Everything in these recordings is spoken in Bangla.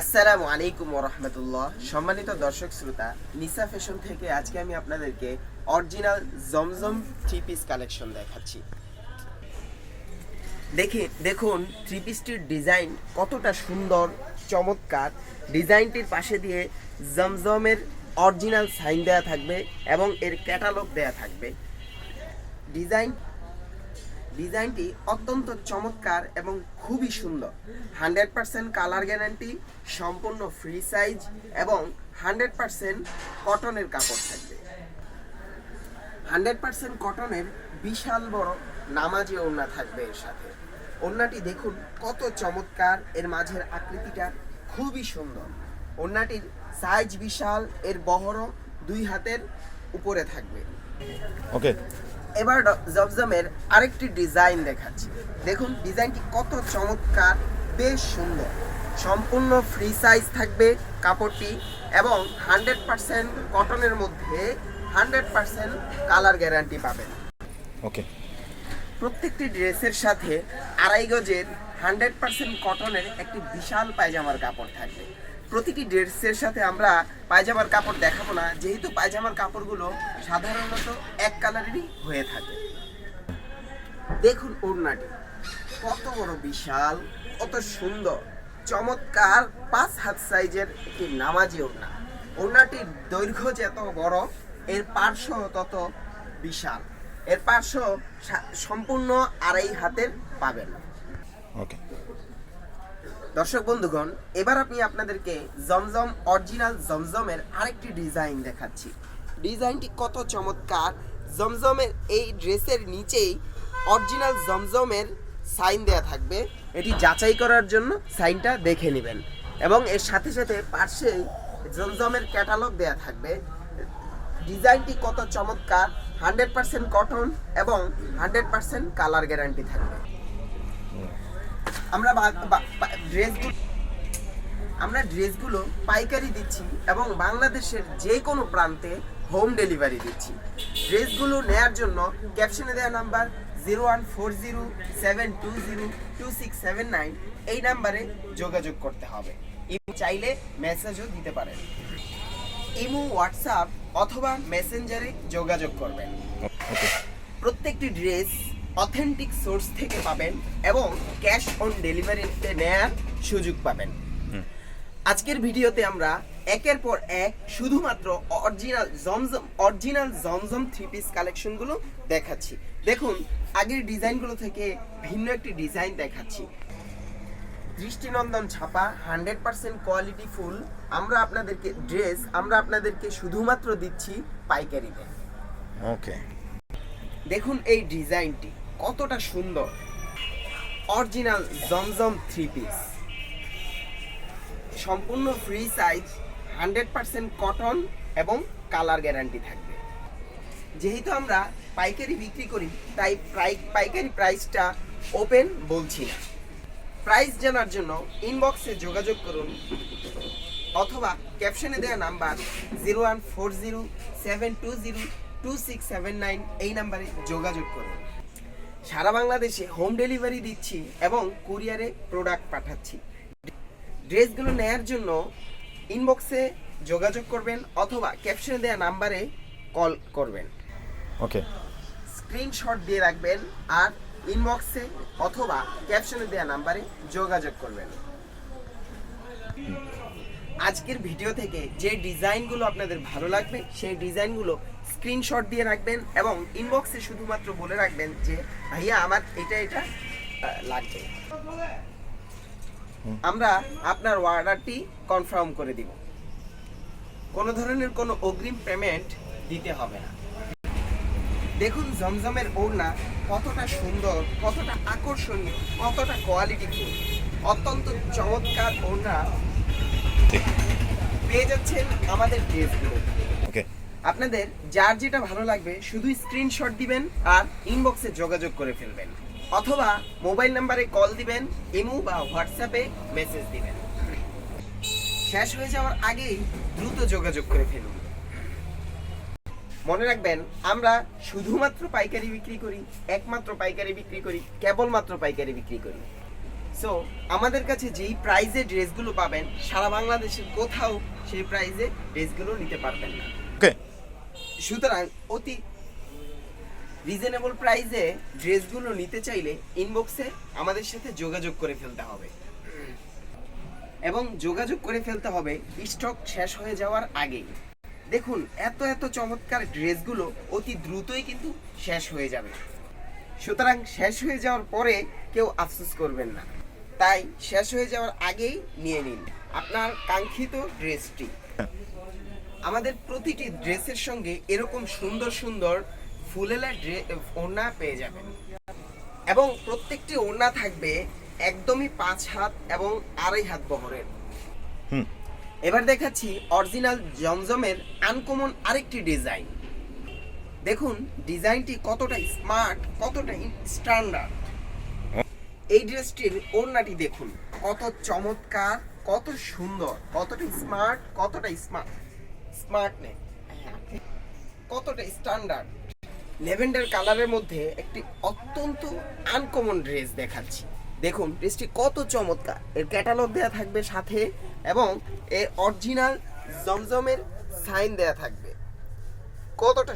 আসসালামু আলাইকুম রহমতুল্লাহ। সম্মানিত দর্শক শ্রোতা নিসা ফ্যাশন থেকে আজকে আমি আপনাদেরকে অরিজিনাল জমজম থ্রি পিস কালেকশন দেখাচ্ছি। দেখে, দেখুন থ্রি পিসটির ডিজাইন কতটা সুন্দর, চমৎকার। ডিজাইনটির পাশে দিয়ে জমজমের অরিজিনাল সাইন দেওয়া থাকবে এবং এর ক্যাটালগ দেওয়া থাকবে। ডিজাইন ডিজাইনটি অত্যন্ত চমৎকার এবং খুবই সুন্দর। হান্ড্রেড পার্সেন্ট কালার গ্যারান্টি, সম্পূর্ণ ফ্রি সাইজ এবং হান্ড্রেড পার্সেন্ট কটনের কাপড় থাকবে। হান্ড্রেড পার্সেন্ট কটনের বিশাল বড় নামাজি ওড়না থাকবে এর সাথে। ওড়নাটি দেখুন কত চমৎকার, এর মাঝের আকৃতিটা খুবই সুন্দর। ওড়নাটির সাইজ বিশাল, এর বহরও দুই হাতের উপরে থাকবে। ওকে এবার জমজমের আরেকটি ডিজাইন দেখাচ্ছি। দেখুন ডিজাইনটি কত চমৎকার বেশ সুন্দর। সম্পূর্ণ ফ্রি সাইজ থাকবে কাপড়টি এবং হান্ড্রেড পার্সেন্ট কটনের মধ্যে হান্ড্রেড পার্সেন্ট কালার গ্যারান্টি পাবেন। ওকে। প্রত্যেকটি ড্রেসের সাথে আড়াই গজের হান্ড্রেড পার্সেন্ট কটনের একটি বিশাল পায়জামার কাপড় থাকবে। প্রতিটি ড্রেসের সাথে আমরা পায়জামার কাপড় দেখাবো না। যেহেতু পায়জামার কাপড়গুলো সাধারণত এক কালারেরই হয়ে থাকে। দেখুন ওড়নাটি। কত বড় বিশাল, কত সুন্দর। চমৎকার পাঁচ হাত সাইজের একটি নামাজি ওড়না। ওড়নাটির দৈর্ঘ্য যত বড়, এর পার্শ্ব তত বিশাল। এর পার্শ্ব সম্পূর্ণ আড়াই হাতের পাবেন। ওকে দর্শক বন্ধুগণ, এবার আপনি আপনাদেরকে জমজম অরিজিনাল জমজমের আরেকটি ডিজাইন দেখাচ্ছি। ডিজাইনটি কত চমৎকার! জমজমের এই ড্রেসের নিচেই অরিজিনাল জমজমের সাইন দেয়া থাকবে। এটি যাচাই করার জন্য সাইনটা দেখে নেবেন এবং এর সাথে সাথে পার্শ্বেই জমজমের ক্যাটালগ দেয়া থাকবে। ডিজাইনটি কত চমৎকার! হান্ড্রেড পার্সেন্ট কটন এবং হান্ড্রেড পার্সেন্ট কালার গ্যারান্টি থাকবে। আমরা ড্রেসগুলো আমরা ড্রেসগুলো পাইকারি দিচ্ছি এবং বাংলাদেশের যে কোনো প্রান্তে হোম ডেলিভারি দিচ্ছি। ড্রেসগুলো নেয়ার জন্য ক্যাপশনে দেওয়া number zero one four zero seven two zero two six seven nine এই নাম্বারে যোগাযোগ করতে হবে। ইমো চাইলে মেসেজও দিতে পারেন। ইমো হোয়াটসঅ্যাপ অথবা মেসেঞ্জারে যোগাযোগ করবেন। প্রত্যেকটি ড্রেস অথেন্টিক সোর্স থেকে পাবেন এবং ক্যাশ অন ডেলিভারিতে নেয়ার সুযোগ পাবেন। আজকের ভিডিওতে আমরা একের পর এক শুধুমাত্র original Zamzam original Zamzam three piece কালেকশনগুলো দেখাচ্ছি। দেখুন আগের ডিজাইনগুলো থেকে ভিন্ন একটি ডিজাইন দেখাচ্ছি। দৃষ্টিনন্দন ছাপা হান্ড্রেড পার্সেন্ট কোয়ালিটি ফুল। আমরা আপনাদেরকে ড্রেস আমরা আপনাদেরকে শুধুমাত্র দিচ্ছি পাইকারিতে। ওকে দেখুন এই ডিজাইনটি কতটা সুন্দর। অরিজিনাল জমজম থ্রি পিস সম্পূর্ণ free size hundred percent cotton এবং কালার গ্যারান্টি থাকবে। যেহেতু আমরা পাইকারি বিক্রি করি, তাই প্রাই- পাইকারি প্রাইসটা ওপেন বলছি না। প্রাইস জানার জন্য ইনবক্সে যোগাযোগ করুন অথবা ক্যাপশনে দেওয়া number zero one four zero seven two zero two six seven nine এই নাম্বারে যোগাযোগ করুন। সারা বাংলাদেশে হোম ডেলিভারি দিচ্ছি এবং কুরিয়ারে প্রোডাক্ট পাঠাচ্ছি। ড্রেসগুলো নেয়ার জন্য ইনবক্সে যোগাযোগ করবেন অথবা ক্যাপশনে দেওয়া নাম্বারে কল করবেন। ওকে স্ক্রিনশট দিয়ে রাখবেন আর ইনবক্সে অথবা ক্যাপশনে দেওয়া নাম্বারে যোগাযোগ করবেন। আজকের ভিডিও থেকে যে ডিজাইনগুলো আপনাদের ভালো লাগবে সেই ডিজাইনগুলো স্ক্রিনশট দিয়ে রাখবেন এবং ইনবক্সে শুধুমাত্র বলে রাখবেন যে ভাইয়া আমার এটা এটা লাগবে আমরা আপনার অর্ডারটি কনফার্ম করে দিব। কোনো ধরনের কোনো অগ্রিম পেমেন্ট দিতে হবে না। দেখুন জমজমের ওড়না কতটা সুন্দর কতটা আকর্ষণীয় কতটা কোয়ালিটিফুল অত্যন্ত চমৎকার ওড়না পেয়ে যাচ্ছেন আমাদের ড্রেসগুলো ওকে আপনাদের যার যেটা ভালো লাগবে শুধু স্ক্রিনশট দিবেন আর ইনবক্সে যোগাযোগ করে ফেলবেন। অথবা মোবাইল নাম্বারে কল দিবেন, ইমো বা হোয়াটসঅ্যাপে মেসেজ দিবেন। শেষ হয়ে যাওয়ার আগেই দ্রুত যোগাযোগ করে ফেলুন। মনে রাখবেন, আমরা শুধুমাত্র পাইকারি বিক্রি করি, একমাত্র পাইকারি বিক্রি করি, কেবলমাত্র পাইকারি বিক্রি করি। সো আমাদের কাছে যেই প্রাইজে ড্রেসগুলো পাবেন, সারা বাংলাদেশের কোথাও সেই প্রাইজে ড্রেসগুলো নিতে পারবেন না। ওকে সুতরাং অতি রিজনেবল প্রাইসে ড্রেসগুলো নিতে চাইলে ইনবক্সে আমাদের সাথে যোগাযোগ করে ফেলতে হবে। এবং যোগাযোগ করে ফেলতে হবে স্টক শেষ হয়ে যাওয়ার আগেই। দেখুন, এত এত চমৎকার ড্রেসগুলো অতি দ্রুতই কিন্তু শেষ হয়ে যাবে। সুতরাং শেষ হয়ে যাওয়ার পরে কেউ আফসোস করবেন না। তাই শেষ হয়ে যাওয়ার আগেই নিয়ে নিন আপনার কাঙ্ক্ষিত ড্রেসটি। আমাদের প্রতিটি ড্রেসের সঙ্গে এরকম সুন্দর সুন্দর ফুলেলা ড্রে- ওড়না পেয়ে যাবেন। এবং প্রত্যেকটি ওড়না থাকবে একদমই পাঁচ হাত এবং আড়াই হাত বহরের। এবার দেখাচ্ছি অরিজিনাল জমজমের আনকমন আরেকটি ডিজাইন। দেখুন ডিজাইনটি কতটা স্মার্ট কতটা স্ট্যান্ডার্ড। এই ড্রেসটির ওড়নাটি দেখুন কত চমৎকার কত সুন্দর কতটা স্মার্ট কতটা স্মার্ট। স্মার্ট নেই কতটা স্ট্যান্ডার্ড লেভেন্ডার কালারের মধ্যে একটি অত্যন্ত আনকমন ড্রেস দেখাচ্ছি। দেখুন ড্রেসটি কত চমৎকার। এর ক্যাটালগ দেওয়া থাকবে সাথে এবং এর অরিজিনাল জমজমের সাইন দেওয়া থাকবে। কতটা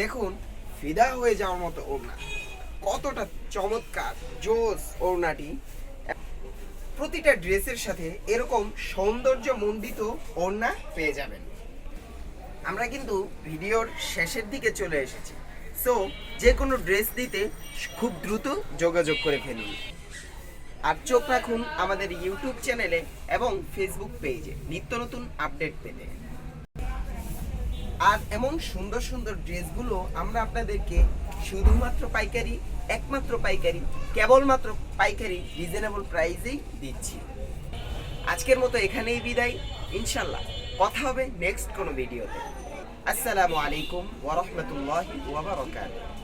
দেখুন, ফিদা হয়ে যাওয়ার মতো ওড়না। কতটা চমৎকার, জোস ওড়নাটি। প্রতিটা ড্রেসের সাথে এরকম সৌন্দর্য মণ্ডিত ওড়না পেয়ে যাবেন। আমরা কিন্তু ভিডিওর শেষের দিকে চলে এসেছি। সো যে কোনো ড্রেস দিতে খুব দ্রুত যোগাযোগ করে ফেলুন। আর চোখ রাখুন আমাদের ইউটিউব চ্যানেলে এবং ফেসবুক পেজে নিত্য নতুন আপডেট পেতে। আর এমন সুন্দর সুন্দর ড্রেসগুলো আমরা আপনাদেরকে শুধুমাত্র পাইকারি একমাত্র পাইকারি, কেবলমাত্র পাইকারি রিজনেবল প্রাইসেই দিচ্ছি। আজকের মতো এখানেই বিদায়। ইনশাল্লাহ কথা হবে নেক্সট কোনো ভিডিওতে আসসালামু আলাইকুম ওয়া রাহমাতুল্লাহি ওয়া বারাকাতুহু।